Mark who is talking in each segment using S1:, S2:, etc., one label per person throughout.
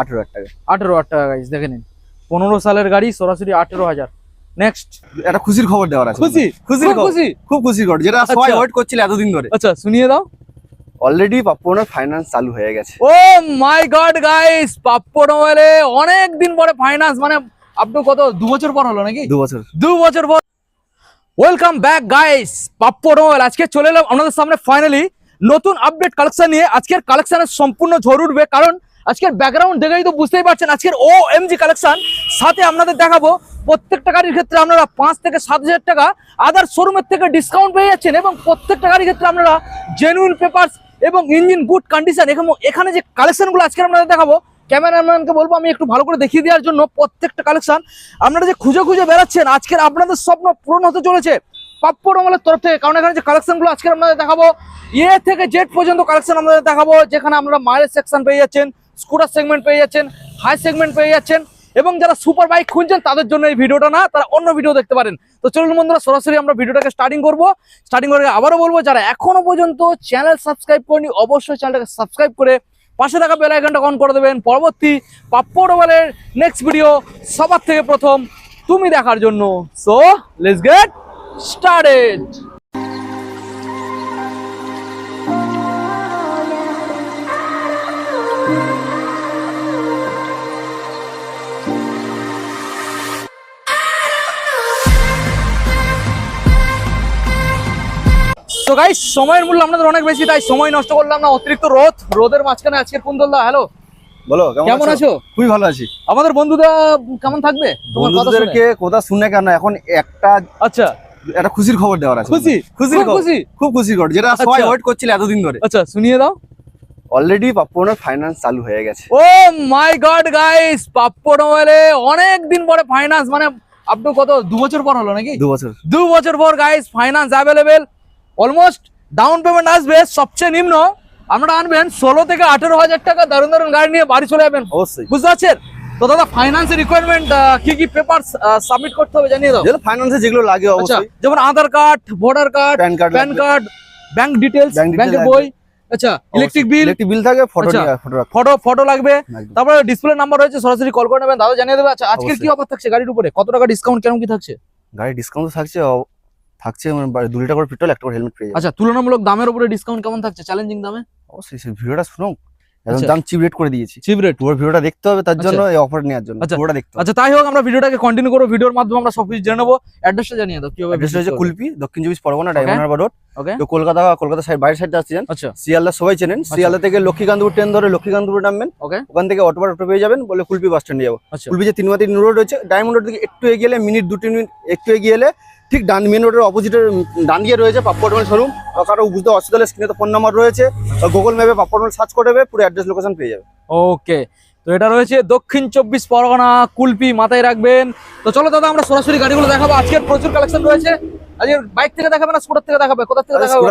S1: আঠেরো হাজার টাকা।
S2: আঠেরো হাজার টাকা গাইস দেখে নিন। পনেরো সালের গাড়ি সরাসরি আঠেরো হাজার। নেক্সট
S1: একটা খুশির খবর দেওয়ার আছে
S2: খুশি? খুব খুশি?
S1: খুব খুশির খবর। যেটা সবাই
S2: আচ্ছা।
S1: ওয়েট করছিল এতদিন ধরে।
S2: আচ্ছা শুনিয়ে দাও।
S1: অলরেডি পাপ্পনের ফাইন্যান্স চালু হয়ে গেছে।
S2: ও মাই গড গাইস পাপ্পড় মোবাইলে অনেক দিন পরে ফাইন্যান্স মানে আপ টু কত? দু বছর পর হলো নাকি?
S1: দু বছর।
S2: দু বছর পর। Welcome back guys Pappu mobile আজকে চলে এলাম আপনাদের সামনে ফাইনালি নতুন আপডেট কালেকশন নিয়ে। আজকের কালেকশনের সম্পূর্ণ ঝড় উঠবে। কারণ আজকের ব্যাকগ্রাউন্ড দেখেই তো বুঝতেই পারছেন, আজকের ও এমজি কালেকশন সাথে আপনাদের দেখাবো, প্রত্যেকটা গাড়ির ক্ষেত্রে আপনারা পাঁচ থেকে সাত হাজার টাকা আদার শোরুমের থেকে ডিসকাউন্ট পেয়ে যাচ্ছেন এবং প্রত্যেকটা গাড়ির ক্ষেত্রে আপনারা জেনুইন পেপার্স এবং ইঞ্জিন গুড কন্ডিশন এখানে যে কালেকশনগুলো আজকে আপনাদের দেখাবো ক্যামেরাম্যানকে বলব আমি একটু ভালো করে দেখিয়ে দেওয়ার জন্য প্রত্যেকটা কালেকশন আপনারা যে খুঁজে খুঁজে বেড়াচ্ছেন, আজকের আপনাদের স্বপ্ন পূরণ হতে চলেছে পাপ্পু রঙলের তরফ থেকে। কারণ এখানে যে কালেকশনগুলো আজকে আপনাদের দেখাবো, এ থেকে জেড পর্যন্ত কালেকশন আপনাদের দেখাবো, যেখানে আপনারা মাইলেজ সেকশন পেয়ে যাচ্ছেন। স্কুটার সেগমেন্ট পেয়ে যাচ্ছেন হাই সেগমেন্ট পেয়ে যাচ্ছেন এবং যারা সুপার বাইক খুঁজছেন তাদের জন্য এই ভিডিওটা না, তারা অন্য ভিডিও দেখতে পারেন। তো চলুন বন্ধুরা, সরাসরি আমরা ভিডিওটাকে স্টার্টিং করব। স্টার্টিং করে আবারও বলব, যারা এখনও পর্যন্ত চ্যানেল সাবস্ক্রাইব করেনি, অবশ্যই চ্যানেলটাকে সাবস্ক্রাইব করে পাশে থাকা বেল আইকনটা অন করে দেবেন। পরবর্তী পাপ্পড় মোবাইলের নেক্সট ভিডিও সবার থেকে প্রথম তুমি দেখার জন্য। সো লেটস গেট স্টার্টেড তো গাইস সময়ের মূল্য আপনাদের অনেক বেশি তাই সময় নষ্ট করলাম না অতিরিক্ত রোদ রোদের মাঝখানে আজকের কুন্দলদা হ্যালো
S1: বলো
S2: কেমন আছো?
S1: খুবই ভালো আছি।
S2: আমাদের বন্ধুরা কেমন থাকবে?
S1: বন্ধুদেরকে কথা শুনে কেন? এখন একটা
S2: আচ্ছা।
S1: একটা খুশির খবর দেওয়ার আছে
S2: খুশি?
S1: খুশির
S2: খুশি?
S1: খুব খুশির খবর যেটা সবাই
S2: আচ্ছা।
S1: ওয়েট করছিল এতদিন ধরে।
S2: আচ্ছা শুনিয়ে দাও।
S1: অলরেডি পাপ্পনের ফাইন্যান্স চালু হয়ে গেছে।
S2: ও মাই গড গাইস পাপ্পড় মোবাইলে অনেক দিন পরে ফাইন্যান্স মানে আপ টু কত দু বছর পর হলো নাকি?
S1: দু বছর।
S2: দু বছর পর guys finance available almost down payment আসবে সবচেয়ে নিম্ন। আপনারা আনবেন ষোলো থেকে আঠেরো হাজার টাকা দারুণ দারুণ গাড়ি নিয়ে বাড়ি চলে যাবেন।
S1: অবশ্যই।
S2: বুঝতে পারছেন? তো দাদা ফাইন্যান্সের রিকোয়ারমেন্ট কি কি পেপার সাবমিট করতে হবে জানিয়ে দাও।
S1: ফাইন্যান্সে যেগুলো লাগে
S2: আচ্ছা
S1: অবশ্যই।
S2: যেমন Aadhaar card voter card
S1: PAN card
S2: PAN card bank details ব্যাংকের বই আচ্ছা ইলেকট্রিক বিল
S1: ইলেকট্রিক বিল থাকে ফটো
S2: আচ্ছা।
S1: ফটো
S2: ফটো ফটো লাগবে। তারপরে ডিসপ্লে নাম্বার রয়েছে সরাসরি কল করে নেবেন। দাদা জানিয়ে দেবে। আচ্ছা আজকের কি। অফার থাকছে? গাড়ির উপরে কত টাকা ডিসকাউন্ট কেমন কি থাকছে?
S1: গাড়ি ডিসকাউন্ট থাকছে থাকছে মানে বা- দু লিটার করে পেট্রোল একটা করে হেলমেট পেয়ে যাবে।
S2: আচ্ছা তুলনামূলক দামের উপরে ডিসকাউন্ট কেমন থাকছে? চ্যালেঞ্জিং দামে?
S1: অবশ্যই সেই ভিডিওটা শুনো একদম
S2: আচ্ছা।
S1: দাম চিপ রেট করে দিয়েছি।
S2: চিপ রেট
S1: পুরো ভিডিওটা দেখতে হবে তার জন্য এই অফার নেওয়ার জন্য।
S2: আচ্ছা।
S1: পুরোটা দেখতে
S2: আচ্ছা তাই হোক আমরা ভিডিওটাকে কন্টিনিউ করব। ভিডিওর মাধ্যমে আমরা সবকিছু জেনে নেব। অ্যাড্রেসটা জানিয়ে দাও কীভাবে
S1: অ্যাড্রেস রয়েছে কুলপি দক্ষিণ চব্বিশ পরগনা ডায়মন্ড রোড তো কলকাতা কলকাতা সাইড বাইরের সাইডে আসছেন।
S2: আচ্ছা।
S1: শিয়ালদা সবাই চেনেন। শিয়ালদা থেকে লক্ষ্মীকান্তপুর ট্রেন ধরে লক্ষ্মীকান্তপুর নামবেন। ওখান থেকে অটো অটো পেয়ে যাবেন বলে কুলপি বাস স্ট্যান্ডে যাব।
S2: আচ্ছা।
S1: কুলপি যে তিনমাতি রোড রয়েছে ডায়মন্ড রোড থেকে একটু এগিয়ে মিনিট দু তিন মিনিট একটু এগিয়ে এলে ঠিক ডান মেন রোডের অপোজিটে ডান দিয়ে রয়েছে পাপ্পটমল শোরুম কারও বুঝতে অসুবিধা স্ক্রিনে তো ফোন নাম্বার রয়েছে। গুগল ম্যাপে পাপ্পটমল সার্চ করে দেবে, পুরো অ্যাড্রেস লোকেশন পেয়ে যাবে।
S2: ওকে তো এটা রয়েছে দক্ষিণ চব্বিশ পরগনা, কুলপি মাথায় রাখবেন। তো চলো দাদা, আমরা সরাসরি গাড়িগুলো দেখাবো। আজকের প্রচুর কালেকশন রয়েছে। আজকে বাইক থেকে দেখাবে না স্কুটার থেকে দেখাবে? কোথা থেকে দেখাবে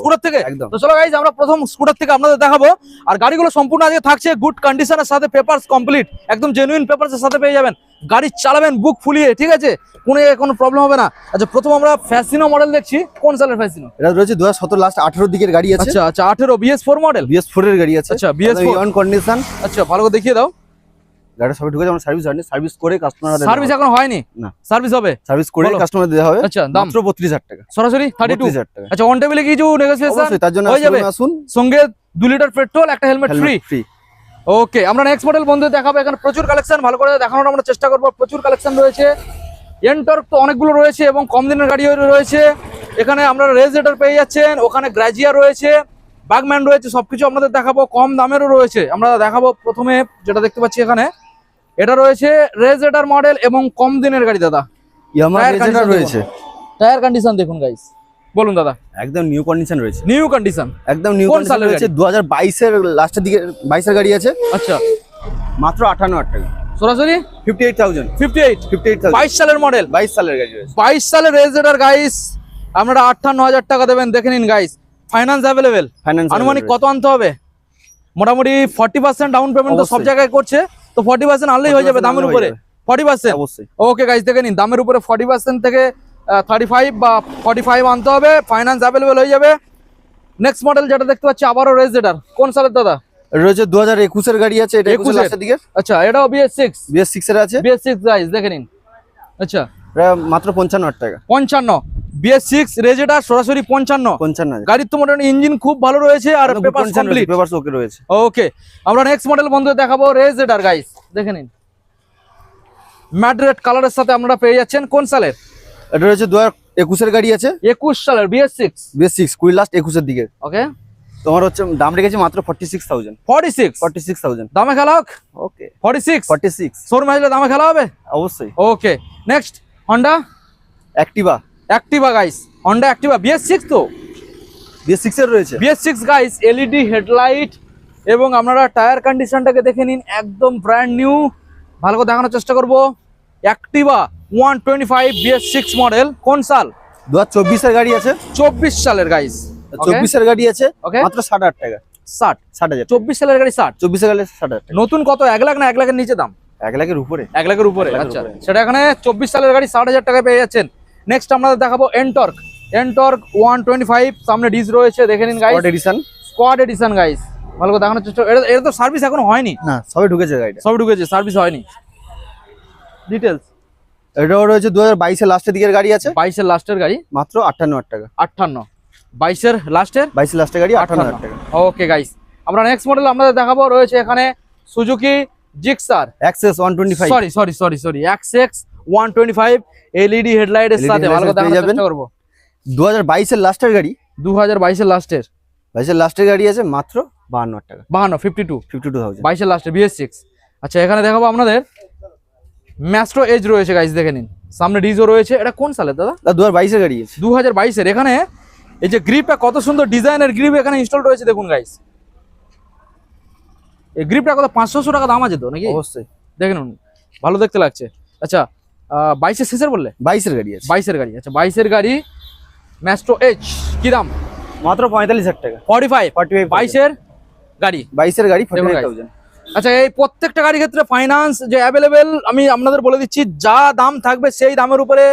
S1: স্কুটার থেকে
S2: তো চলো গাইজ আমরা প্রথম স্কুটার থেকে আপনাদের দেখাবো। আর গাড়িগুলো সম্পূর্ণ আজকে থাকছে গুড কন্ডিশনের সাথে পেপারস কমপ্লিট একদম জেনুইন পেপারস এর সাথে পেয়ে যাবেন। গাড়ি চালাবেন বুক ফুলিয়ে ঠিক আছে? কোনো কোনো প্রবলেম হবে না। আচ্ছা প্রথম আমরা ফ্যাসিনো মডেল দেখছি। কোন সালের ফ্যাসিনো
S1: এটা রয়েছে দু হাজার সতেরো লাস্ট আঠেরো দিকের গাড়ি আছে।
S2: আচ্ছা আচ্ছা আঠেরো BS four model
S1: BS four এর গাড়ি আছে।
S2: আচ্ছা বিএস ফোর
S1: অন কন্ডিশন
S2: আচ্ছা ভালো করে দেখিয়ে দাও।
S1: গাড়ি সবাই ঢুকে যেমন সার্ভিস হয়নি। সার্ভিস করে কাস্টমার
S2: সার্ভিস এখন হয়নি?
S1: না।
S2: সার্ভিস হবে?
S1: সার্ভিস করে কাস্টমার দেওয়া হবে।
S2: আচ্ছা দাম?
S1: মাত্র বত্রিশ হাজার টাকা।
S2: সরাসরি থার্টি টু
S1: বত্রিশ হাজার টাকা।
S2: আচ্ছা অন টেবিলে কিছু নেগোসিয়েশন
S1: তার জন্য
S2: হয়ে যাবে।
S1: আসুন
S2: সঙ্গে দু লিটার পেট্রোল একটা হেলমেট ফ্রি
S1: ফ্রি
S2: ওকে আমরা নেক্সট মডেল বন্ধু দেখাবো। এখানে প্রচুর কালেকশন ভালো করে দেখানোর আমরা চেষ্টা করব। প্রচুর কালেকশন রয়েছে। এনটর্ক তো অনেকগুলো রয়েছে এবং কম দিনের গাড়িও রয়েছে। এখানে আমরা রেজেটার পেয়ে যাচ্ছেন। ওখানে গ্রাজিয়া রয়েছে। বাগম্যান রয়েছে সবকিছু আপনাদের দেখাবো। কম দামেরও রয়েছে। আমরা দেখাবো প্রথমে যেটা দেখতে পাচ্ছি এখানে। এটা রয়েছে রেজেটার মডেল এবং কম দিনের গাড়ি দাদা।
S1: ইয়ামা
S2: Tire
S1: রয়েছে।
S2: টায়ার কন্ডিশন দেখুন গাইস বলুন দাদা।
S1: একদম নিউ কন্ডিশন রয়েছে।
S2: নিউ কন্ডিশন
S1: একদম নিউ
S2: কোন সালের
S1: রয়েছে। দু হাজার বাইশের লাস্টের দিকে বাইশের গাড়ি আছে।
S2: আচ্ছা।
S1: মাত্র আটান্ন হাজার টাকা।
S2: সরাসরি?
S1: Fifty eight thousand
S2: fifty eight
S1: fifty eight thousand
S2: বাইশ সালের মডেল
S1: বাইশ সালের গাড়ি রয়েছে।
S2: বাইশ সালের রেজিস্টার গাইস আপনারা আটান্ন হাজার টাকা দেবেন দেখে নিন গাইস ফাইন্যান্স অ্যাভেলেবেল
S1: ফাইন্যান্স
S2: আনুমানিক কত আনতে হবে? মোটামুটি ফর্টি পার্সেন্ট ডাউন পেমেন্ট তো সব জায়গায় করছে। তো ফর্টি পার্সেন্ট আনলেই হয়ে যাবে দামের উপরে। ফর্টি পার্সেন্ট
S1: অবশ্যই।
S2: ওকে গাইজ দেখে নিন দামের উপরে ফর্টি পার্সেন্ট থেকে থার্টি ফাইভ বা ফর্টি ফাইভ আনতে হবে ফাইন্যান্স অ্যাভেলেবেল হয়ে যাবে। নেক্সট মডেল যেটা দেখতে পাচ্ছি আবারও রেজিস্টার কোন সালের দাদা?
S1: রয়েছে দু হাজার একুশের গাড়ি আছে এটা একুশের
S2: 21
S1: লাস্টের দিকে।
S2: আচ্ছা এটাও বিএস সিক্স
S1: বিএস সিক্স এর আছে?
S2: বিএস সিক্স দেখে নিন। আচ্ছা।
S1: মাত্র পঞ্চান্ন টাকা।
S2: পঞ্চান্ন। বিএস সিক্স রেজেটার সরাসরি পঞ্চান্ন।
S1: পঞ্চান্ন
S2: গাড়ির তো মোটামুটি ইঞ্জিন খুব ভালো রয়েছে আর পেপার
S1: পেপার ওকে রয়েছে।
S2: ওকে আমরা নেক্সট মডেল বন্ধু দেখাবো রেজেটার গাইস দেখে নিন। ম্যাড্রেড কালারের সাথে আপনারা পেয়ে যাচ্ছেন কোন সালের?
S1: এটা রয়েছে দু হাজার একুশের গাড়ি আছে।
S2: একুশ সালের বিএস সিক্স
S1: বিএস সিক্স কুড়ি লাস্ট একুশের দিকে।
S2: ওকে
S1: তোমার হচ্ছে দাম রেখেছি মাত্র forty six thousand
S2: forty six
S1: forty six thousand
S2: দামে খেলা হোক।
S1: Okay
S2: forty six
S1: forty six
S2: showroom আসলে দামে খেলা হবে?
S1: অবশ্যই।
S2: Okay next Honda
S1: Activa
S2: Activa guys Honda Activa BS six তো?
S1: বিএস সিক্স এর রয়েছে।
S2: BS six guys LED headlight এবং আপনারা টায়ার কন্ডিশনটাকে দেখে নিন। একদম ব্র্যান্ড নিউ ভালো করে দেখানোর চেষ্টা করব। Activa one twenty five BS six model কোন সাল?
S1: দু হাজার গাড়ি আছে।
S2: চব্বিশ সালের গাইস
S1: চব্বিশের গাড়ি আছে।
S2: Okay.
S1: মাত্র ষাট হাজার টাকা।
S2: ষাট।
S1: ষাট হাজার
S2: চব্বিশ সালের গাড়ি ষাট।
S1: চব্বিশের গাড়ি ষাট হাজার
S2: নতুন কত? এক লাখ না এক লাখের নিচে দাম?
S1: এক লাখের উপরে।
S2: এক লাখের উপরে আচ্ছা। সেটা এখানে চব্বিশ সালের গাড়ি ষাট হাজার টাকায় পেয়ে যাচ্ছেন। নেক্সট আপনাদের দেখাবো NTorq NTorq one twenty five সামনে ডিস রয়েছে দেখে নিন guys
S1: edition
S2: squad edition guys ভালো করে দেখানোর চেষ্টা এটা এটা তো সার্ভিস এখনও হয়নি।
S1: না সবে ঢুকেছে গাড়িটা।
S2: সব ঢুকেছে সার্ভিস হয়নি। ডিটেলস
S1: এটাও রয়েছে দু হাজার বাইশের লাস্টের দিকের গাড়ি আছে।
S2: বাইশের লাস্টের গাড়ি?
S1: মাত্র আটান্ন হাজার টাকা।
S2: আটান্ন। বাইশের লাস্টের
S1: বাইশের লাস্টের গাড়ি আটান্ন হাজার টাকা।
S2: ওকে গাইস আমরা নেক্সট মডেল আপনাদের দেখাবো রয়েছে এখানে Suzuki Gixxer
S1: Access one twenty five
S2: sorry sorry sorry sorry twenty five LED হেডলাইটের
S1: LED
S2: সাথে। ভালো করে দেখানোর চেষ্টা করব।
S1: দু হাজার বাইশের লাস্টের গাড়ি।
S2: দু হাজার বাইশের লাস্টের
S1: বাইশের লাস্টের গাড়ি আছে মাত্র বাহান্ন হাজার টাকা।
S2: বাহান্ন fifty two
S1: fifty two thousand
S2: বাইশের লাস্টে বিএস সিক্স আচ্ছা এখানে দেখাবো আপনাদের। ম্যাস্ট্রো এজ রয়েছে গাইস দেখে নিন। সামনে ডিজো রয়েছে। এটা কোন সালের দাদা?
S1: দু হাজার বাইশের গাড়ি আছে।
S2: দু হাজার বাইশের। এখানে এই যে গ্রিপটা কত সুন্দর ডিজাইনের গ্রিপ এখানে ইনস্টল রয়েছে দেখুন গাইস এই গ্রিপটা কত? পাঁচশোশো টাকা দাম আছে তো নাকি?
S1: অবশ্যই।
S2: দেখে নিন। ভালো দেখতে লাগছে। আচ্ছা বাইশের শেষের বললে?
S1: বাইশের গাড়ি আছে।
S2: বাইশের গাড়ি। আচ্ছা বাইশের গাড়ি ম্যাস্ট্রো এইচ কি দাম?
S1: মাত্র পঁয়তাল্লিশ হাজার টাকা।
S2: ফর্টি ফাইভ
S1: ফর্টি ফাইভ
S2: বাইশের গাড়ি।
S1: বাইশের গাড়ি ফর্টি ফাইভ। থাউজেন্ড
S2: আচ্ছা এই প্রত্যেকটা গাড়ির ক্ষেত্রে ফাইন্যান্স যে অ্যাভেলেবেল আমি আপনাদের বলে দিচ্ছি যা দাম থাকবে সেই দামের উপরে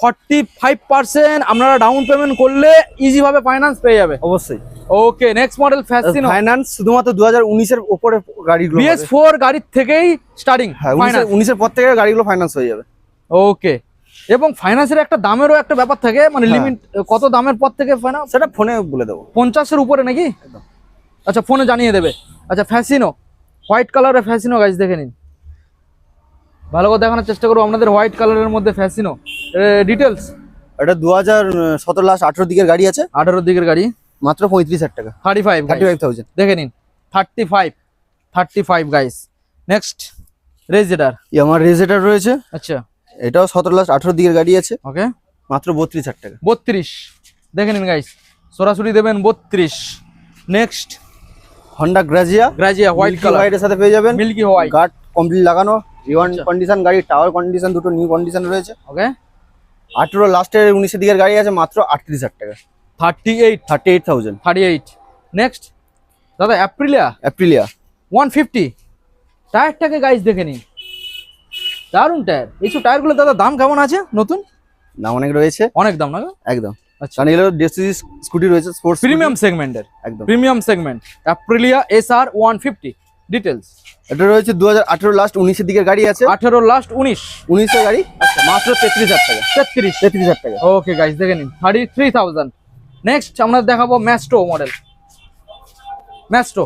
S2: ফর্টি ফাইভ পার্সেন্ট আপনারা ডাউন পেমেন্ট করলে ইজিভাবে ফাইন্যান্স পেয়ে যাবে।
S1: অবশ্যই।
S2: Okay next model Fascino
S1: finance শুধুমাত্র দু হাজার উনিশের ওপরে গাড়িগুলো
S2: বিএস
S1: হবে।
S2: ফোর গাড়ির থেকেই স্টার্টিং
S1: হ্যাঁ
S2: ফাইন্যান্স
S1: উনিশের- উনিশের পর থেকে গাড়িগুলো ফাইন্যান্স হয়ে যাবে।
S2: ওকে এবং ফাইন্যান্সের একটা দামেরও একটা ব্যাপার থাকে মানে
S1: হ্যাঁ।
S2: লিমিট কত দামের পর থেকে ফাইন্যান্স
S1: সেটা ফোনে বলে দেবো।
S2: পঞ্চাশের উপরে নাকি? আচ্ছা ফোনে জানিয়ে দেবে। আচ্ছা ফ্যাসিনো হোয়াইট কালারের ফ্যাসিনো গাছ দেখে নিন। ভালো করে দেখানোর চেষ্টা করব আপনাদের হোয়াইট কালারের মধ্যে ফ্যাসিনো ডিটেলস
S1: এটা দু হাজার সতেরো লাস্ট আঠেরো দিকের গাড়ি আছে।
S2: আঠারোর দিকের গাড়ি।
S1: মাত্র পঁয়ত্রিশ হাজার টাকা।
S2: Thirty five
S1: thirty five thousand
S2: দেখে নিন। Thirty five thirty five guys next RayZR
S1: আমার রেজেটার রয়েছে।
S2: আচ্ছা।
S1: এটাও সতেরো লাস্ট আঠেরো দিকের গাড়ি আছে।
S2: ওকে
S1: মাত্র বত্রিশ হাজার টাকা।
S2: বত্রিশ। দেখে নিন গাইস সরাসরি দেবেন বত্রিশ। Next
S1: Honda Grazia
S2: Grazia white colour
S1: হোয়াইটের সাথে পেয়ে যাবেন।
S2: মিল্কি হোয়াইট
S1: গার্ড কমপ্লিট লাগানো। রিওয়ান
S2: আচ্ছা।
S1: কন্ডিশন গাড়ি টাওয়ার কন্ডিশন দুটো নিউ কন্ডিশন রয়েছে।
S2: ওকে
S1: আঠেরো লাস্টের উনিশের দিকের গাড়ি আছে মাত্র আটত্রিশ হাজার টাকা।
S2: Thirty eight
S1: thirty eight thousand
S2: thirty eight next দাদা অ্যাপ্রিলিয়া
S1: অ্যাপ্রিলিয়া
S2: ওয়ান ফিফটি টায়ারটাকে গাইস দেখে নিন। দারুণ টায়ার। এইসব টায়ারগুলো দাদা দাম কেমন আছে? নতুন?
S1: দাম অনেক রয়েছে।
S2: অনেক দাম না
S1: একদম।
S2: আচ্ছা।
S1: এগুলো ডেসিস স্কুটি রয়েছে স্পোর্টস
S2: প্রিমিয়াম সেগমেন্টের
S1: একদম।
S2: Premium segment Aprilia S R one fifty details
S1: এটা রয়েছে দু হাজার আঠেরো লাস্ট উনিশের দিকের গাড়ি আছে।
S2: আঠেরো লাস্ট উনিশ।
S1: উনিশের গাড়ি? মাত্র তেত্রিশ হাজার টাকা।
S2: তেত্রিশ।
S1: তেত্রিশ হাজার টাকা।
S2: ওকে গাইস দেখে নিন। থার্টি থ্রি থাউজেন্ড নেক্সট আমরা দেখাবো ম্যাস্টো মডেল ম্যাস্টো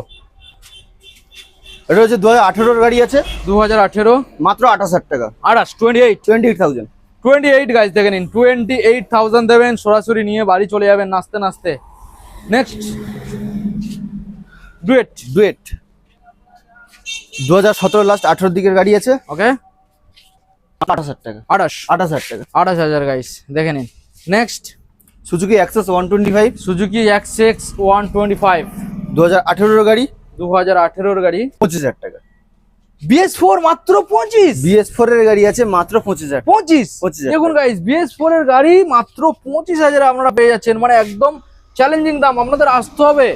S1: এটা হচ্ছে দু হাজার গাড়ি আছে।
S2: দু হাজার আঠেরো।
S1: মাত্র আঠাশ হাজার টাকা।
S2: আঠাশ twenty eight
S1: twenty eight thousand
S2: twenty eight guys দেখে নিন। টোয়েন্টি এইট থাউজেন্ড দেবেন সরাসরি নিয়ে বাড়ি চলে যাবেন নাচতে নাচতে। নেক্সট ডুয়েট
S1: ডুয়েট দু হাজার সতেরো লাস্ট আঠেরোর দিকের গাড়ি আছে।
S2: ওকে
S1: আঠাশ হাজার টাকা।
S2: আঠাশ।
S1: আঠাশ হাজার টাকা।
S2: আঠাশ হাজার গাইস দেখে নিন। Next
S1: Suzuki Access one twenty five
S2: Suzuki X one twenty five
S1: দু হাজার আঠেরোর গাড়ি।
S2: দু হাজার আঠেরোর গাড়ি।
S1: পঁচিশ হাজার টাকা।
S2: বিএস ফোর মাত্র পঁচিশ।
S1: বিএস ফোর এর গাড়ি আছে মাত্র পঁচিশ হাজার।
S2: পঁচিশ।
S1: পঁচিশ
S2: দেখুন গাইজ বিএস ফোর এর গাড়ি মাত্র পঁচিশ হাজার আপনারা পেয়ে যাচ্ছেন। মানে একদম চ্যালেঞ্জিং দাম। আপনাদের আসতে হবে।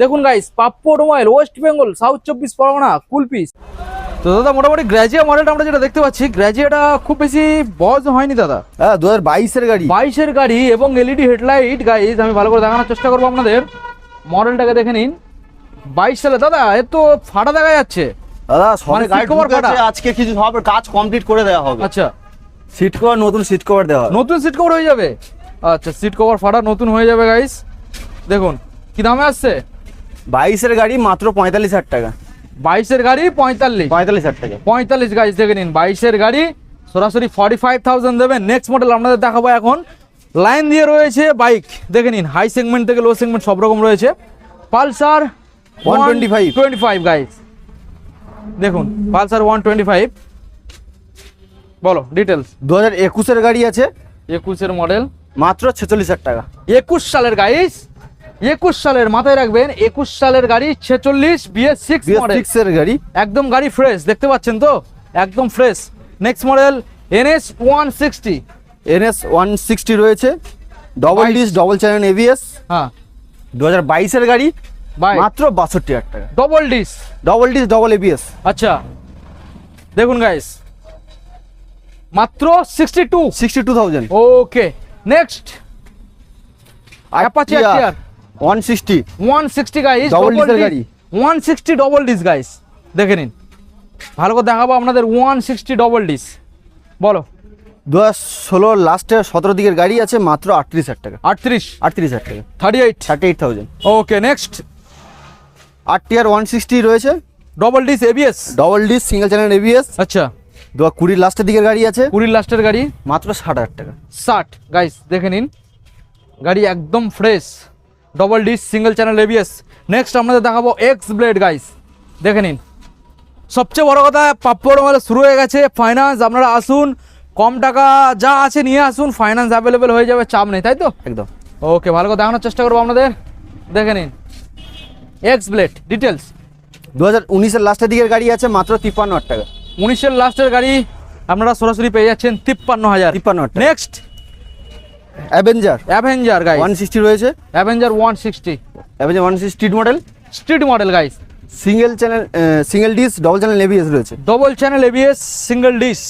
S2: দেখুন guys Pappu automobile West Bengal south চব্বিশ পরগনা কুলপিস তো দাদা মোটামুটি গ্র্যাজুয়া মডেলটা আমরা যেটা দেখতে পাচ্ছি গ্র্যাজুয়াটা খুব বেশি বয়স হয়নি দাদা।
S1: হ্যাঁ দু হাজার বাইশের গাড়ি।
S2: বাইশের গাড়ি এবং এলইডি হেডলাইট গাইজ আমি ভালো করে দেখানোর চেষ্টা করব আপনাদের। মডেলটাকে দেখে নিন। বাইশ সালে দাদা এ তো ফাটা দেখা যাচ্ছে।
S1: দাদা সবে
S2: মানে
S1: গাড়ি? আজকে কিছু সব কাজ কমপ্লিট করে দেওয়া হবে।
S2: আচ্ছা।
S1: সিট কভার নতুন সিট কভার দেওয়া
S2: নতুন সিট কভার হয়ে যাবে। আচ্ছা সিট কভার ফাটা নতুন হয়ে যাবে গাইস দেখুন কি দামে আসছে?
S1: বাইশের গাড়ি মাত্র পঁয়তাল্লিশ হাজার টাকা।
S2: বাইশের গাড়ি পঁয়তাল্লিশ।
S1: পঁয়তাল্লিশ হাজার টাকা।
S2: পঁয়তাল্লিশ গাইস দেখে নিন বাইশের গাড়ি সরাসরি ফর্টি ফাইভ থাউজেন্ড দেবেন। নেক্সট মডেল আপনাদের দেখাবো এখন। লাইন দিয়ে রয়েছে বাইক দেখে নিন হাই সেগমেন্ট থেকে লো সেগমেন্ট সব রকম রয়েছে। Pulsar
S1: one
S2: twenty five guys দেখুন পালসার ওয়ান টোয়েন্টি ফাইভ বলো ডিটেলস
S1: দু হাজার একুশের গাড়ি আছে।
S2: একুশের মডেল
S1: মাত্র ছেচল্লিশ হাজার টাকা।
S2: একুশ সালের গাইস একুশ সালের মাথায় রাখবেন একুশ সালের গাড়ি ছেচল্লিশ বিএস সিক্স সিক্স
S1: এর গাড়ি।
S2: একদম গাড়ি ফ্রেশ দেখতে পাচ্ছেন তো? একদম fresh next model NS one sixty
S1: NS one sixty রয়েছে। Double disc double channel ABS
S2: হ্যাঁ।
S1: দু হাজার বাইশের গাড়ি মাত্র বাষট্টি হাজার টাকা।
S2: Double disc
S1: double disc double ABS
S2: আচ্ছা। দেখুন গাইস মাত্র sixty two
S1: sixty two thousand
S2: okay next
S1: Apache R
S2: 160 160 guys
S1: double disc গাড়ি।
S2: 160 ডবল ডিস গাইস দেখে নিন। ভালো করে দেখাবো আপনাদের 160 ডবল ডিস বলো।
S1: দু হাজার ষোলোর লাস্টে সতেরো দিকের গাড়ি আছে মাত্র আটত্রিশ হাজার টাকা।
S2: আটত্রিশ।
S1: আটত্রিশ হাজার টাকা।
S2: Thirty eight
S1: thirty eight thousand
S2: okay next
S1: আটটি আর ওয়ান সিক্সটি রয়েছে
S2: double disc ABS
S1: double disc single channel ABS
S2: আচ্ছা।
S1: দু কুড়ির লাস্টের দিকের গাড়ি আছে।
S2: কুড়ির লাস্টের গাড়ি?
S1: মাত্র ষাট হাজার টাকা।
S2: ষাট। গাইস দেখে নিন। গাড়ি একদম fresh double disc single channel ABS next আপনাদের দেখাবো এক্স ব্লেড গাইস দেখে নিন। সবচেয়ে বড় কথা পাপ্পড় মানে শুরু হয়ে গেছে ফাইন্যান্স আপনারা আসুন কম টাকা যা আছে নিয়ে আসুন ফাইন্যান্স অ্যাভেলেবেল হয়ে যাবে চাপ নেই তাই তো?
S1: একদম।
S2: ওকে ভালো করে দেখানোর চেষ্টা করব আপনাদের। দেখে নিন। এক্স ব্লেড ডিটেলস
S1: দু হাজার উনিশের লাস্টের দিকের গাড়ি আছে মাত্র তিপ্পান্ন হাজার টাকা।
S2: উনিশের লাস্টের গাড়ি আপনারা সরাসরি পেয়ে যাচ্ছেন তিপ্পান্ন হাজার।
S1: তিপ্পান্ন
S2: next
S1: Avenger
S2: Avenger guys
S1: one sixty রয়েছে।
S2: Avenger one sixty
S1: Avenger one sixty street model
S2: street model guys
S1: single channel single disc double channel ABS রয়েছে।
S2: Double channel ABS single disc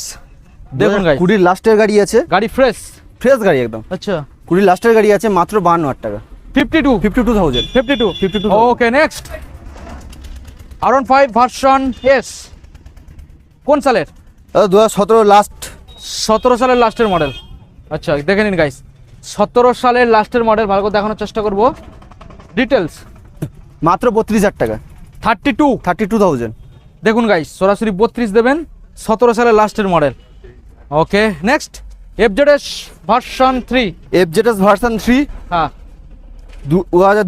S2: দেখুন গাইস
S1: কুড়ির লাস্টের গাড়ি আছে।
S2: গাড়ি ফ্রেশ
S1: ফ্রেশ গাড়ি একদম।
S2: আচ্ছা।
S1: কুড়ির লাস্টের গাড়ি আছে মাত্র বান্ন হাজার টাকা।
S2: Fifty two
S1: fifty two thousand
S2: fifty two
S1: 52,000
S2: okay next R one five version S কোন সালের?
S1: দু হাজার সতেরো লাস্ট
S2: সতেরো সালের লাস্টের মডেল আচ্ছা দেখে নিন গাইস সতেরো সালের লাস্টের মডেল ভালো করে দেখানোর চেষ্টা করব। ডিটেলস
S1: মাত্র বত্রিশ হাজার টাকা।
S2: Thirty two
S1: thirty two thousand
S2: দেখুন গাইস সরাসরি বত্রিশ দেবেন সতেরো সালের লাস্টের model okay next FZS version three
S1: F ZS version three
S2: হ্যাঁ।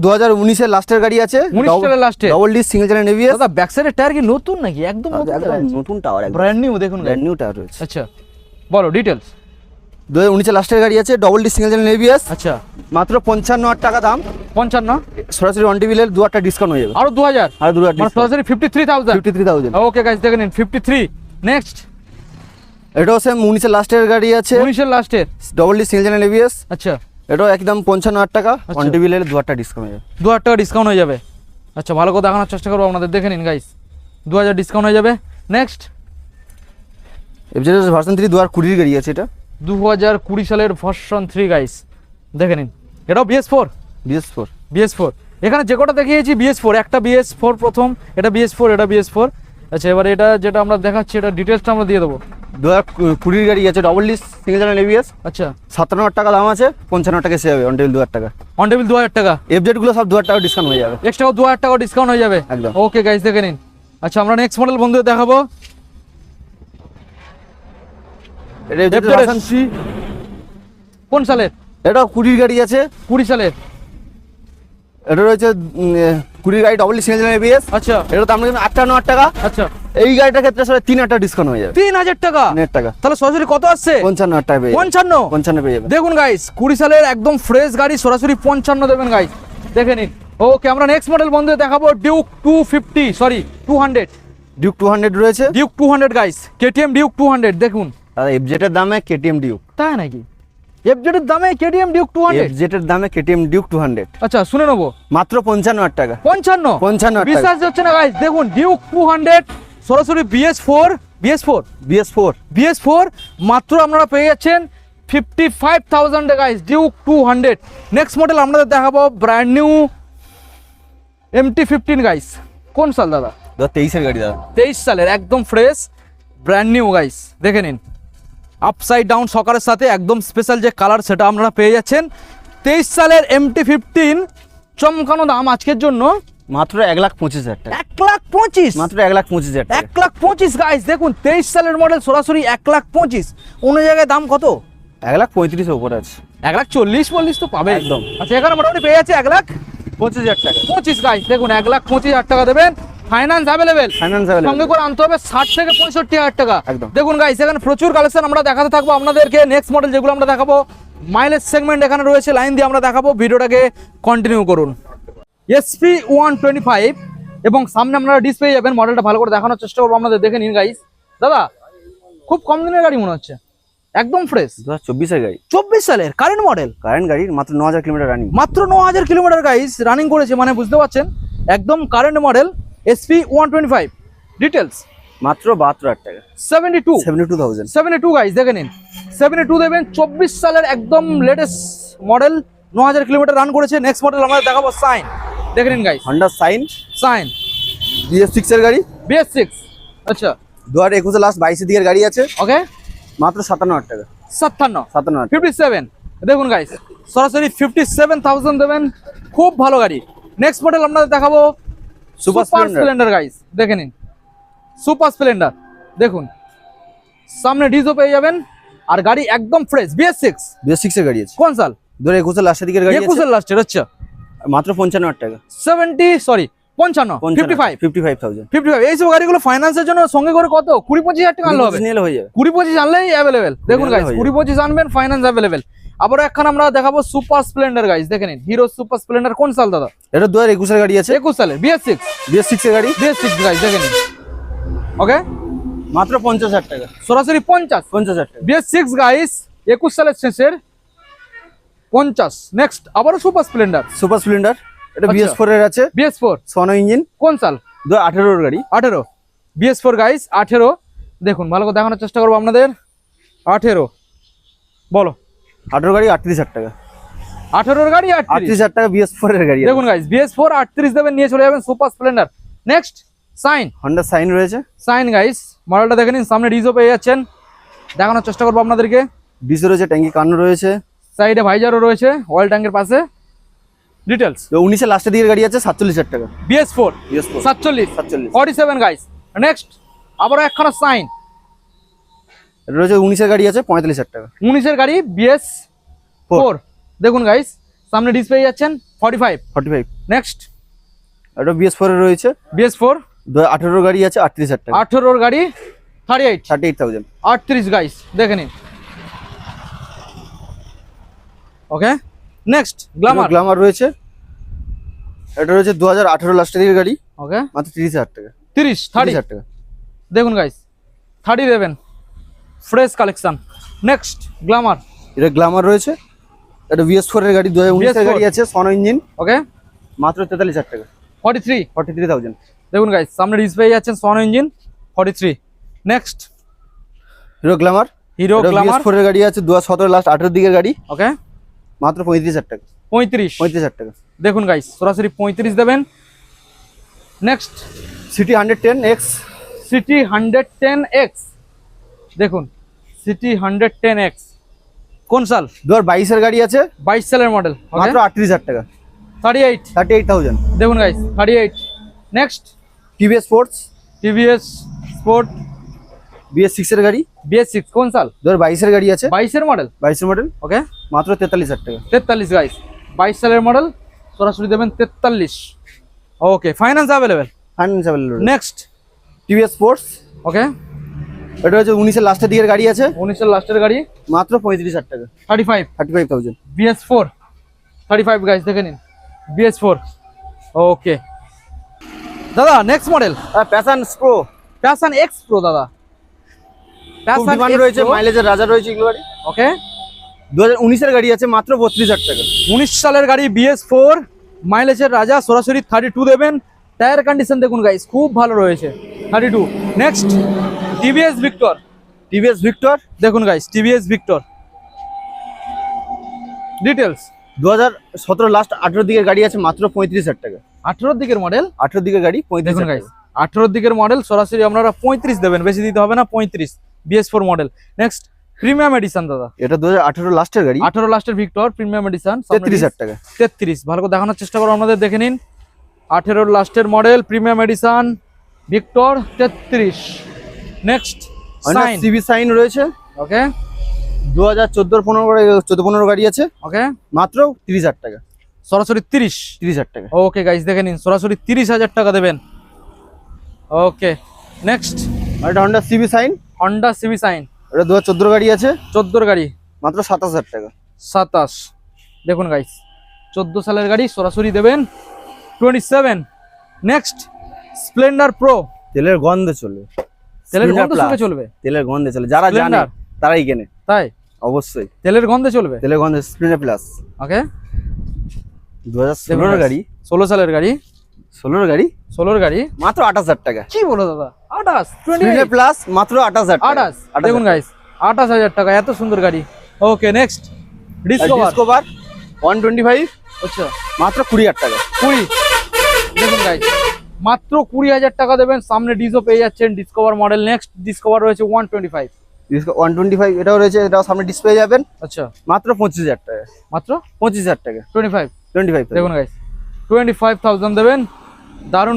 S1: দু হাজার উনিশের লাস্টের গাড়ি আছে।
S2: 19 সালের last এ?
S1: Double disc single channel ABS
S2: দাদা ব্যাক সাইডের টায়ার কি নতুন নাকি? একদম
S1: নতুন টাওয়ার
S2: ব্র্যান্ড নিউ দেখুন।
S1: ব্র্যান্ড নিউ রয়েছে।
S2: আচ্ছা বলো ডিটেলস
S1: দু হাজার উনিশের লাস্টের গাড়ি আছে double disc single channel ABS
S2: আচ্ছা।
S1: মাত্র পঞ্চান্ন হাজার টাকা দাম।
S2: পঞ্চান্ন?
S1: সরাসরি অন টিভিলের দু হাজার ডিসকাউন্ট হয়ে যাবে।
S2: আরও দু হাজার?
S1: আর দু হাজার
S2: মানে সরাসরি fifty three thousand
S1: fifty three thousand
S2: okay guys দেখে নিন ফিফটি থ্রি নেক্সট
S1: এটাও সেম উনিশের লাস্টের গাড়ি আছে।
S2: উনিশের লাস্টের
S1: double disc single channel ABS
S2: আচ্ছা।
S1: এটাও একদম পঞ্চান্ন হাজার টাকা অন
S2: আচ্ছা।
S1: টিভিলের দু হাজার ডিসকাউন্ট হয়ে যাবে।
S2: দু হাজার টাকা ডিসকাউন্ট হয়ে যাবে। আচ্ছা ভালো করে দেখানোর চেষ্টা করব আপনাদের দেখে নিন গাইস দু হাজার ডিসকাউন্ট হয়ে যাবে। Next
S1: F ZS version three দু হাজার কুড়ির গাড়ি আছে এটা।
S2: দু হাজার কুড়ি সালের ভার্সন থ্রি গাইস দেখে নিন। এটাও BS four
S1: BS four
S2: BS four এখানে যে কটা দেখিয়েছি বিএস ফোর একটা বিএস ফোর প্রথম এটা বিএস ফোর এটা বিএস ফোর আচ্ছা এবার এটা যেটা আমরা দেখাচ্ছি এটা ডিটেলসটা আমরা দিয়ে দেবো।
S1: দু হাজার কুড়ির গাড়ি আছে double disc single channel ABS
S2: আচ্ছা।
S1: সাতান্ন হাজার টাকা দাম আছে পঞ্চান্ন টাকা সে যাবে অন টেবিল দু হাজার টাকা
S2: অন টেবিল দু হাজার টাকা
S1: এফজেডগুলো সব দু হাজার টাকা ডিসকাউন্ট হয়ে যাবে।
S2: এক্সট্রা দু হাজার টাকা ডিসকাউন্ট হয়ে যাবে।
S1: একদম।
S2: ওকে গাইস দেখে নিন। আচ্ছা আমরা নেক্সট মডেল বন্ধুদের দেখাবো
S1: এটা FZ
S2: FZ
S1: ভার্সন থ্রি
S2: কোন সালের
S1: এটা কুড়ির গাড়ি আছে।
S2: কুড়ি সালের
S1: এটা রয়েছে কুড়ির গাড়ি ডবল সিঙ্গেল এবিএস
S2: আচ্ছা।
S1: এটা দাম আটান্ন হাজার টাকা।
S2: আচ্ছা।
S1: এই গাড়িটার ক্ষেত্রে সবাই তিন হাজার ডিসকাউন্ট হয়ে যাবে।
S2: তিন হাজার টাকা?
S1: হাজার টাকা।
S2: তাহলে সরাসরি কত আসছে?
S1: পঞ্চান্ন হাজার টাকা
S2: পঞ্চান্ন?
S1: পঞ্চান্ন পেয়ে যাবে।
S2: দেখুন গাইস কুড়ি সালের একদম ফ্রেশ গাড়ি সরাসরি পঞ্চান্ন দেবেন গাইস দেখে নিন। ওকে আমরা নেক্সট মডেল বন্ধুদের দেখাবো Duke two fifty sorry two hundred
S1: Duke two hundred রয়েছে।
S2: Duke two hundred guys KTM Duke two hundred দেখুন।
S1: আর এফজেটের দামে কেটিএম ডিউক
S2: তাই নাকি? এফজেডের দামে কেটিএম ডিউক টু হান্ড্রেড
S1: এফজেটের দামে কেটিএম ডিউক টু হান্ড্রেড
S2: আচ্ছা শুনে নেব।
S1: মাত্র পঞ্চান্ন হাজার টাকা।
S2: পঞ্চান্ন?
S1: পঞ্চান্ন হাজার টাকা।
S2: বিশ্বাস হচ্ছে না গাইস দেখুন ডিউক টু হান্ড্রেড সরাসরি BS four BS four
S1: BS four
S2: BS four মাত্র আপনারা পেয়ে যাচ্ছেন fifty five থাউজেন্ডে guys Duke two hundred next model আপনাদের দেখাবো brand new MT fifteen guys কোন সাল দাদা?
S1: দু হাজার তেইশের গাড়ি দাদা।
S2: তেইশ সালের একদম ফ্রেশ ব্র্যান্ড নিউ গাইস দেখে নিন। আপসাইড ডাউন সকারের সাথে একদম স্পেশাল যে কালার সেটা আপনারা পেয়ে যাচ্ছেন। তেইশ সালের এমটি ফিফটিন চমকানো দাম আজকের জন্য
S1: মাত্র এক লাখ পঁচিশ হাজার টাকা।
S2: এক লাখ পঁচিশ?
S1: মাত্র এক লাখ পঁচিশ হাজার
S2: এক লাখ পঁচিশ গাইস দেখুন তেইশ সালের মডেল সরাসরি এক লাখ পঁচিশ। অন্য জায়গায় দাম কত?
S1: এক লাখ পঁয়ত্রিশের উপরে আছে।
S2: এক লাখ চল্লিশ চল্লিশ তো পাবে
S1: একদম।
S2: আচ্ছা এখানে মোটামুটি পেয়ে যাচ্ছে এক লাখ
S1: পঁচিশ হাজার টাকা।
S2: পঁচিশ গাইস দেখুন এক লাখ পঁচিশ হাজার টাকা দেবেন। ফাইন্যান্স অ্যাভেলেবেল
S1: ফাইন্যান্স
S2: সঙ্গে করে আনতে হবে ষাট থেকে পঁয়ষট্টি হাজার টাকা।
S1: একদম।
S2: দেখুন গাইস এখানে প্রচুর কালেকশন আমরা দেখাতে থাকব। আপনাদেরকে নেক্সট মডেল যেগুলো আমরা দেখাবো মাইলেজ সেগমেন্ট এখানে রয়েছে লাইন দিয়ে আমরা দেখাবো। ভিডিওটাকে কন্টিনিউ করুন। এসপি ওয়ান টোয়েন্টি ফাইভ এবং সামনে আপনারা ডিসপ্লে যাবেন মডেলটা ভালো করে দেখানোর চেষ্টা করব আপনাদের দেখে নিন গাইস দাদা খুব কম দিনের গাড়ি মনে হচ্ছে। একদম ফ্রেশ
S1: দু হাজার গাড়ি।
S2: চব্বিশ সালের কারেন্ট মডেল
S1: কারেন্ট গাড়ি মাত্র ন হাজার কিলোমিটার রানিং
S2: মাত্র ন হাজার কিলোমিটার গাইস রানিং করেছে মানে বুঝতে পারছেন? একদম current model SP one twenty five details
S1: মাত্র বাহাত্তর হাজার টাকা।
S2: Seventy two
S1: seventy two thousand
S2: seventy two guys দেখে নিন। সেভেন্টি টু দেবেন চব্বিশ সালের একদম লেটেস্ট মডেল ন হাজার কিলোমিটার রান করেছে। নেক্সট মডেল আমরা দেখাবো সাইন দেখে নিন guys
S1: Honda Shine
S2: Shine
S1: BS সিক্সের গাড়ি।
S2: বিএস সিক্স আচ্ছা।
S1: দু হাজার একুশে লাস্ট বাইশের দিকের গাড়ি আছে।
S2: ওকে
S1: মাত্র সাতান্ন হাজার টাকা।
S2: সাতান্ন।
S1: সাতান্ন হাজার।
S2: ফিফটি সেভেন দেখুন গাইস সরাসরি ফিফটি সেভেন থাউজেন্ড দেবেন। খুব ভালো গাড়ি। নেক্সট মডেল আপনাদের দেখাবো সুপার। স্প্লেন্ডার গাইস দেখে নিন। সুপার স্প্লেন্ডার দেখুন। সামনে ডিজো পেয়ে যাবেন আর গাড়ি একদম ফ্রেশ বিএস সিক্স
S1: বিএস সিক্সের গাড়ি আছে।
S2: কোন সাল?
S1: দু হাজার একুশে লাস্টের দিকের গাড়ি
S2: একুশের লাস্টের আচ্ছা।
S1: মাত্র পঞ্চান্ন হাজার টাকা।
S2: সেভেন্টি সরি পঞ্চান্ন fifty five
S1: fifty five thousand
S2: fifty five এইসব গাড়িগুলো ফাইন্যান্সের জন্য সঙ্গে করে কত? কুড়ি পঁচিশ হাজার টাকা আনলে হবে।
S1: নিলে হয়ে যাবে।
S2: কুড়ি পঁচিশ আনলেই অ্যাভেলেবেল দেখুন গাইস কুড়ি পঁচিশ আনবেন ফাইন্যান্স অ্যাভেলেবেল আবার একখান আমরা দেখাবো সুপার স্প্লেন্ডার গাইস দেখে নিন। হিরো সুপার স্প্লেন্ডার কোন সাল দাদা?
S1: এটা দু হাজার একুশের গাড়ি আছে।
S2: একুশ সালে বিএস সিক্স
S1: বিএস সিক্সের গাড়ি।
S2: বিএস সিক্স গাইস দেখে নিন। ওকে
S1: মাত্র পঞ্চাশ হাজার টাকা।
S2: সরাসরি পঞ্চাশ।
S1: পঞ্চাশ হাজার টাকা।
S2: বিএস সিক্স গাইস একুশ সালের শেষের পঞ্চাশ। নেক্সট আবারও সুপার স্প্লেন্ডার।
S1: সুপার স্প্লেন্ডার এটা
S2: আচ্ছা।
S1: বিএস ফোর এর আছে।
S2: বিএস ফোর
S1: সনো ইঞ্জিন
S2: কোন সাল?
S1: দু হাজার আঠেরোর গাড়ি।
S2: আঠেরো। বিএস ফোর গাইস আঠেরো। দেখুন ভালো করে দেখানোর চেষ্টা করব আপনাদের। আঠেরো। বলো।
S1: আঠেরো গাড়ি আটত্রিশ হাজার টাকা।
S2: আঠেরোর গাড়ি আটত্রিশ?
S1: হাজার টাকা বিএস ফোর এর গাড়ি।
S2: দেখুন গাইস বিএস ফোর আটত্রিশ দেবেন নিয়ে চলে যাবেন super Splendor next Shine
S1: Honda Shine রয়েছে।
S2: সাইন গাইস মডেলটা দেখে নিন সামনে ডিজো পেয়ে যাচ্ছেন। দেখানোর চেষ্টা করব আপনাদেরকে।
S1: ডিসে রয়েছে ট্যাঙ্কি কান্ন রয়েছে।
S2: সাইডে ভাইজারও রয়েছে অয়েল ট্যাঙ্কের পাশে। ডিটেলস
S1: তো উনিশের লাস্টের দিকের গাড়ি আছে সাতচল্লিশ হাজার টাকা।
S2: বিএস ফোর
S1: বিএস ফোর
S2: সাতচল্লিশ।
S1: সাতচল্লিশ।
S2: ফর্টি সেভেন গাইস নেক্সট আবারও একখানা সাইন
S1: রয়েছে উনিশের গাড়ি আছে পঁয়তাল্লিশ হাজার টাকা।
S2: উনিশের গাড়ি বিএস. ফোর। দেখুন গাইস সামনে ডিসপ্লে যাচ্ছেন forty five
S1: forty five
S2: next
S1: এটা বিএস ফোর রয়েছে।
S2: বিএস ফোর
S1: আঠেরোর গাড়ি আছে আটত্রিশ হাজার টাকা।
S2: আঠেরোর গাড়ি thirty eight
S1: thirty eight thousand
S2: আটত্রিশ গাইস দেখে নিন। ওকে নেক্সট গ্লামার
S1: গ্লামার রয়েছে। এটা রয়েছে দু হাজার আঠেরো লাস্টের গাড়ি।
S2: ওকে
S1: মাত্র তিরিশ হাজার টাকা।
S2: তিরিশ থার্টি
S1: হাজার টাকা।
S2: দেখুন গাইস থার্টি দেবেন ফ্রেশ কালেকশন। Next Glamour.
S1: এটা গ্লামার রয়েছে। এটা ফোর এর গাড়ি দু হাজার উনিশের
S2: BS4
S1: গাড়ি আছে সন ইঞ্জিন
S2: ওকে
S1: মাত্র তেতাল্লিশ হাজার টাকা।
S2: Forty three
S1: forty three thousand
S2: দেখুন গাইস সামনে ডিসপ্লে যাচ্ছেন সন engine forty three next
S1: Hero Glamour
S2: Hero
S1: BS four এর গাড়ি আছে দু হাজার সতেরো লাস্ট আঠেরোর দিকের গাড়ি।
S2: ওকে
S1: মাত্র পঁয়ত্রিশ হাজার টাকা।
S2: পঁয়ত্রিশ।
S1: পঁয়ত্রিশ হাজার টাকা।
S2: দেখুন গাইস সরাসরি পঁয়ত্রিশ দেবেন। Next
S1: CT hundred ten X
S2: CT hundred ten X দেখুন সিটি হান্ড্রেড টেন এক্স কোন সাল?
S1: দু হাজার বাইশের গাড়ি আছে।
S2: বাইশ সালের মডেল
S1: মাত্র আটত্রিশ হাজার টাকা।
S2: Thirty eight
S1: thirty eight thousand
S2: দেখুন guys thirty eight next
S1: TVS sports
S2: TVS sport
S1: BS সিক্সের গাড়ি।
S2: বিএস সিক্স কোন সাল?
S1: দু হাজার বাইশের গাড়ি আছে।
S2: বাইশের মডেল
S1: বাইশের মডেল
S2: ওকে
S1: মাত্র তেতাল্লিশ হাজার টাকা।
S2: তেতাল্লিশ গাইস বাইশ সালের মডেল সরাসরি দেবেন তেতাল্লিশ। Okay finance available
S1: finance available
S2: next
S1: TVS sports
S2: okay
S1: এটা হচ্ছে উনিশের লাস্টের দিকের গাড়ি আছে।
S2: উনিশের লাস্টের গাড়ি।
S1: মাত্র পঁয়ত্রিশ হাজার টাকা।
S2: Thirty five
S1: thirty five thousand
S2: BS four thirty five দেখে নিন। বিএস ফোর ওকে দাদা next model
S1: Passion pro
S2: Passion X pro দাদা।
S1: ডিমান্ড রয়েছে মাইলেজের রাজা রয়েছে এগুলো গাড়ি।
S2: ওকে
S1: দু হাজার উনিশের গাড়ি আছে মাত্র বত্রিশ হাজার টাকা।
S2: উনিশ সালের গাড়ি বিএস ফোর মাইলেজের রাজা সরাসরি থার্টি টু দেবেন। টায়ার কন্ডিশন দেখুন গাইস খুব ভালো রয়েছে। Thirty two next TVS Victor
S1: TVS Victor
S2: দেখুন গাইস টিভিএস ভিক্টর ডিটেলস
S1: দু হাজার সতেরো লাস্ট আঠেরো দিকের গাড়ি আছে মাত্র পঁয়ত্রিশ হাজার টাকা।
S2: আঠেরোর দিকের মডেল
S1: আঠেরোর দিকের গাড়ি পঁয়ত্রিশ
S2: দেখুন গাইস আঠেরোর দিকের মডেল সরাসরি আপনারা পঁয়ত্রিশ দেবেন বেশি দিতে হবে না পঁয়ত্রিশ। BS four model next premium edition দাদা।
S1: এটা দু হাজার আঠেরো লাস্টের গাড়ি।
S2: আঠেরো লাস্টের ভিক্টর প্রিমিয়াম এডিশন
S1: তেত্রিশ হাজার টাকা।
S2: তেত্রিশ। ভালো করে দেখানোর চেষ্টা করো আপনাদের দেখে নিন। আঠেরোর লাস্টের মডেল প্রিমিয়াম এডিশন ভিক্টর তেত্রিশ। Next Shine.
S1: সিবি সাইন রয়েছে।
S2: ওকে।
S1: দু হাজার চোদ্দোর পনেরো চোদ্দ পনেরো গাড়ি আছে।
S2: ওকে।
S1: মাত্র তিরিশ হাজার টাকা।
S2: সরাসরি তিরিশ।
S1: তিরিশ হাজার টাকা।
S2: ওকে গাইস দেখে নিন। সরাসরি তিরিশ হাজার টাকা দেবেন। ওকে। নেক্সট।
S1: এটা Honda CB Shine.
S2: Honda CB Shine.
S1: এটা দু হাজার গাড়ি আছে।
S2: চোদ্দোর গাড়ি।
S1: মাত্র সাতাশ হাজার টাকা।
S2: সাতাশ। দেখুন গাইস চোদ্দ সালের গাড়ি সরাসরি দেবেন। Twenty seven next Splendor pro
S1: তেলের গন্ধে চলবে
S2: তেলের গন্ধে
S1: Plus।
S2: চলবে?
S1: তেলের গন্ধে চলে। যারা জানে তারাই কেনে।
S2: তাই?
S1: অবশ্যই।
S2: তেলের গন্ধে চলবে?
S1: তেলের গন্ধে স্প্লেন্ডার প্লাস
S2: ওকে।
S1: দু হাজার গাড়ি।
S2: ষোলো সালের গাড়ি।
S1: ষোলোর গাড়ি?
S2: ষোলোর গাড়ি।
S1: মাত্র আঠাশ হাজার টাকা।
S2: কি বলো দাদা? আঠাশ। টোয়েন্টি
S1: প্লাস মাত্র আঠাশ হাজার।
S2: আঠাশ। দেখুন গাইস আঠাশ হাজার টাকা এত সুন্দর গাড়ি। Okay next Discover
S1: Discover one twenty five
S2: আচ্ছা।
S1: মাত্র কুড়ি হাজার টাকা।
S2: কুড়ি। মাত্র কুড়ি হাজার টাকা দেবেন। সামনে ডিসও পেয়ে যাচ্ছেন ডিসকভার মডেল নেক্সট ডিসকভার রয়েছে one twenty five
S1: one twenty five এটাও রয়েছে এটাও সামনে ডিসপ্লে যাবেন।
S2: আচ্ছা।
S1: মাত্র পঁচিশ হাজার টাকা।
S2: মাত্র?
S1: পঁচিশ হাজার টাকা।
S2: টোয়েন্টি ফাইভ
S1: টোয়েন্টি ফাইভ
S2: দেখুন গাইস টোয়েন্টি ফাইভ থাউজেন্ড দেবেন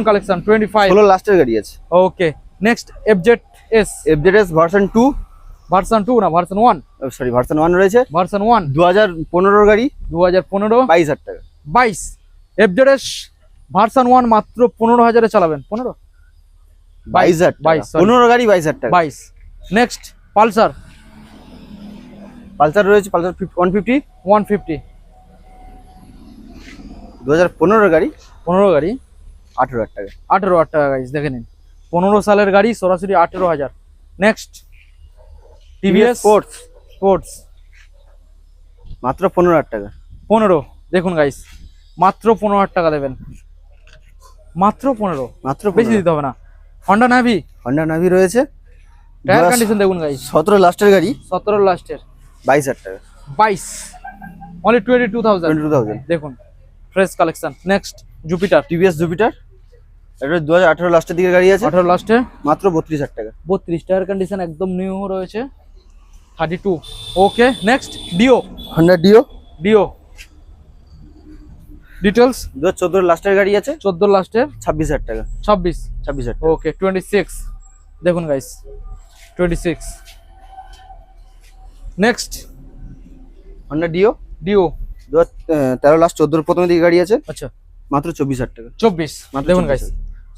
S2: কালেকশন টোয়েন্টি ফাইভ
S1: লাস্টের গাড়ি আছে।
S2: Okay next FZ S
S1: FZS version two
S2: version two না version one
S1: sorry version one রয়েছে।
S2: ভার্সন ওয়ান
S1: দু হাজার পনেরোর গাড়ি।
S2: দু হাজার পনেরো।
S1: বাইশ হাজার টাকা।
S2: বাইশ। এফজেড এস ভার্সন ওয়ান মাত্র পনেরো হাজারে চালাবেন। পনেরো?
S1: বাইশ হাজার
S2: বাইশ,
S1: পনেরো গাড়ি বাইশ হাজার
S2: বাইশ। Next Pulsar.
S1: পালসার রয়েছে Pulsar one fifty?
S2: One fifty.
S1: দু হাজার পনেরোর গাড়ি।
S2: পনেরো গাড়ি।
S1: আঠেরো হাজার টাকা।
S2: আঠেরো হাজার টাকা গাইজ দেখে নিন। পনেরো সালের গাড়ি সরাসরি আঠেরো হাজার। Next TVS
S1: sports.
S2: স্পোর্টস।
S1: মাত্র পনেরো হাজার টাকা।
S2: পনেরো দেখুন গাইস মাত্র পনেরো হাজার টাকা দেবেন। মাত্র পনেরো।
S1: মাত্র
S2: বেশি দিতে হবে না। হন্ডা নাভি
S1: হন্ডা নাভি রয়েছে।
S2: টায়ার কন্ডিশন দেখুন গাইস
S1: সতেরো লাস্টের গাড়ি।
S2: সতেরো লাস্টের।
S1: বাইশ হাজার টাকা।
S2: বাইশ। Only twenty two thousand
S1: twenty two thousand
S2: দেখুন fresh collection next Jupiter
S1: TVS Jupiter এটা দু হাজার আঠেরো লাস্টের দিকে গাড়ি আছে।
S2: আঠারো লাস্টে।
S1: মাত্র বত্রিশ হাজার টাকা।
S2: বত্রিশ। টায়ার কন্ডিশন একদম নিউ রয়েছে। Thirty two okay next Dio
S1: Honda Dio
S2: Dio details
S1: দু হাজার চোদ্দোর লাস্টের গাড়ি আছে?
S2: চোদ্দ লাস্টের
S1: ছাব্বিশ হাজার টাকা।
S2: ছাব্বিশ?
S1: ছাব্বিশ হাজার টাকা।
S2: ওকে টোয়েন্টি সিক্স দেখুন guys twenty six next
S1: Honda Dio
S2: Dio
S1: দু হাজার তেরো লাস্ট চোদ্দোর প্রথমের দিকে গাড়ি আছে।
S2: আচ্ছা।
S1: মাত্র চব্বিশ হাজার টাকা।
S2: চব্বিশ।
S1: মাত্র
S2: দেখুন
S1: 24,000
S2: গাইস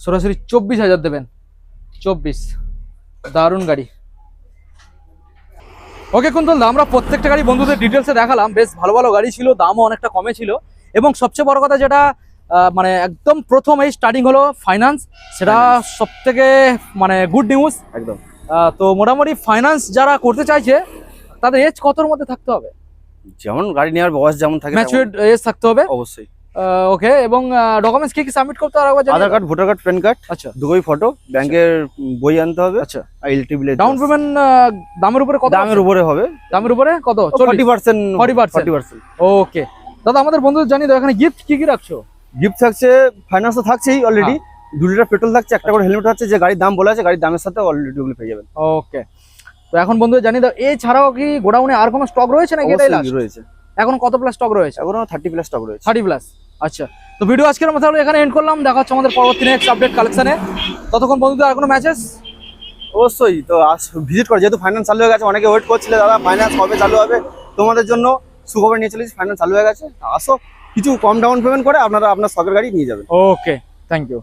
S2: সরাসরি চব্বিশ হাজার দেবেন। চব্বিশ। দারুণ গাড়ি। ওকে কুন্তল আমরা প্রত্যেকটা গাড়ি বন্ধুদের ডিটেলসে দেখালাম। বেশ ভালো ভালো গাড়ি ছিল দামও অনেকটা কমে ছিল। এবং সবচেয়ে বড় কথা যেটা মানে একদম প্রথম এই স্টার্টিং হলো ফাইন্যান্স সেটা সব থেকে মানে গুড নিউজ
S1: একদম।
S2: তো মোটামুটি ফাইন্যান্স যারা করতে চাইছে তাদের এজ কতর মধ্যে থাকতে হবে?
S1: যেমন গাড়ি নেওয়ার বয়স যেমন থাকে।
S2: ম্যাচুয়ার এজ থাকতে হবে?
S1: অবশ্যই।
S2: ওকে এবং ডকুমেন্টস কি কি সাবমিট করতে হবে জানিয়ে
S1: Aadhaar card voter card PAN card
S2: আচ্ছা।
S1: দুটোই ফটো ব্যাংকের বই আনতে হবে
S2: আচ্ছা।
S1: ইলেকট্রিক বিলের
S2: ডাউন পেমেন্ট দামের উপরে কত
S1: দামের উপরে হবে।
S2: দামের উপরে কত?
S1: Forty percent
S2: 40%
S1: forty percent
S2: okay দাদা আমাদের বন্ধুদের জানিয়ে দাও এখানে গিফট কি কি রাখছো?
S1: গিফট থাকছে ফাইন্যান্স তো থাকছেই অলরেডি
S2: হ্যাঁ।
S1: দু লিটার পেট্রোল থাকছে একটা করে হেলমেট আছে যে গাড়ির দাম বলা আছে গাড়ির দামের সাথে অলরেডি ওগুলো পেয়ে যাবেন।
S2: ওকে তো এখন বন্ধুদের জানিয়ে দাও এছাড়াও কি গোডাউনে আর কোনো স্টক রয়েছে নাকি এটাই লাস্ট
S1: রয়েছে।
S2: এখন কত প্লাস স্টক রয়েছে?
S1: এখনও থার্টি প্লাস স্টক রয়েছে।
S2: থার্টি প্লাস আচ্ছা। তো ভিডিও আজকের মতো এখানে এন্ড করলাম। দেখা হচ্ছে আমাদের পরবর্তী নেক্সট আপডেট কালেকশনে ততক্ষণ বন্ধুদের আর কোনো ম্যাচেস
S1: অবশ্যই। তো ভিজিট করে যেহেতু ফাইন্যান্স চালু হয়ে গেছে অনেকে ওয়েট করছিলে দাদা ফাইন্যান্স কবে চালু হবে? তোমাদের জন্য সুখবর নিয়ে চলেছি ফাইন্যান্স চালু হয়ে গেছে। আসো, কিছু কম ডাউন পেমেন্ট করে আপনারা আপনার শখের গাড়ি নিয়ে যাবেন।
S2: Okay thank you